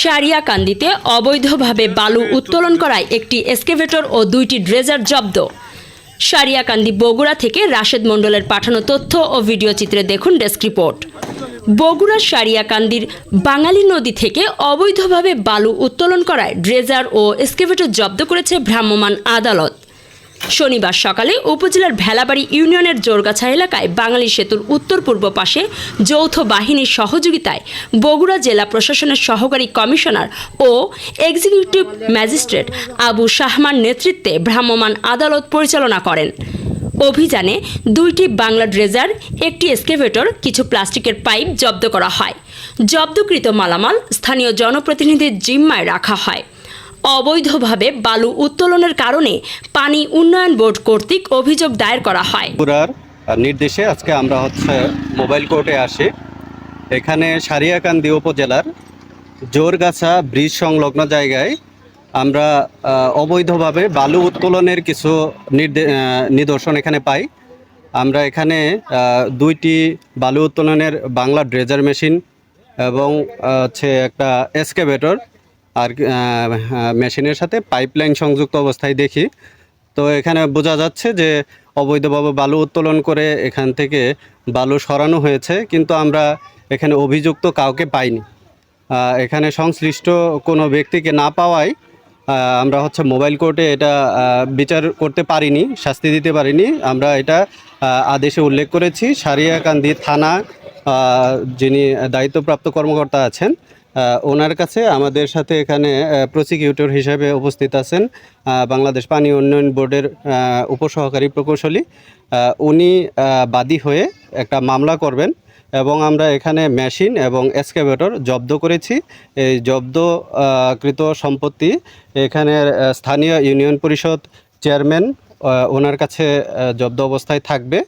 সারিয়াকান্দিতে অবৈধভাবে বালু উত্তোলন করায় একটি এসকেভেটর ও দুইটি ড্রেজার জব্দ। সারিয়াকান্দি বগুড়া থেকে রাশেদ মণ্ডলের পাঠানো তথ্য ও ভিডিও চিত্রে দেখুন ডেস্ক রিপোর্ট। বগুড়ার সারিয়াকান্দির বাঙালি নদী থেকে অবৈধভাবে বালু উত্তোলন করায় ড্রেজার ও এসকেভেটর জব্দ করেছে ভ্রাম্যমাণ আদালত। শনিবার সকালে উপজেলার ভেলাবাড়ি ইউনিয়নের জোরগাছা এলাকায় বাঙালি সেতুর উত্তর পূর্ব পাশে যৌথ বাহিনীর সহযোগিতায় বগুড়া জেলা প্রশাসনের সহকারী কমিশনার ও এক্সিকিউটিভ ম্যাজিস্ট্রেট আবু শাহমান নেতৃত্বে ভ্রাম্যমাণ আদালত পরিচালনা করেন। অভিযানে দুইটি বাংলা ড্রেজার, একটি এসকেভেটর কিছু প্লাস্টিকের পাইপ জব্দ করা হয়। জব্দকৃত মালামাল স্থানীয় জনপ্রতিনিধির জিম্মায় রাখা হয়। অবৈধভাবে বালু উত্তোলনের কারণে পানি উন্নয়ন বোর্ড কর্তৃক অভিযোগ দায়ের করা হয়। নির্দেশে আজকে আমরা হচ্ছে মোবাইল কোর্টে আসি। এখানে সারিয়াকান্দি উপজেলার জোরগাছা ব্রিজ সংলগ্ন জায়গায় আমরা অবৈধভাবে বালু উত্তোলনের কিছু নিদর্শন এখানে পাই। আমরা এখানে দুইটি বালু উত্তোলনের বাংলা ড্রেজার মেশিন এবং হচ্ছে একটা এসকেভেটর আর মেশিনের সাথে পাইপলাইন সংযুক্ত অবস্থায় দেখি। তো এখানে বোঝা যাচ্ছে যে অবৈধভাবে বালু উত্তোলন করে এখান থেকে বালু সরানো হয়েছে, কিন্তু আমরা এখানে অভিযুক্ত কাউকে পাইনি। এখানে সংশ্লিষ্ট কোনো ব্যক্তিকে না পাওয়ায় আমরা হচ্ছে মোবাইল কোর্টে এটা বিচার করতে পারিনি, শাস্তি দিতে পারিনি। আমরা এটা আদেশে উল্লেখ করেছি। সারিয়াকান্দি থানা যিনি দায়িত্বপ্রাপ্ত কর্মকর্তা আছেন ওনার কাছে আমাদের সাথে এখানে প্রসিকিউটর হিসেবে উপস্থিত আছেন বাংলাদেশ পানি উন্নয়ন বোর্ডের উপসহকারী প্রকৌশলী। উনি বাদী হয়ে একটা মামলা করবেন এবং আমরা এখানে মেশিন এবং এসকেভেটর জব্দ করেছি। এই জব্দ আহ, কৃত সম্পত্তি এখানের স্থানীয় ইউনিয়ন পরিষদ চেয়ারম্যান ওনার কাছে জব্দ অবস্থায় থাকবে।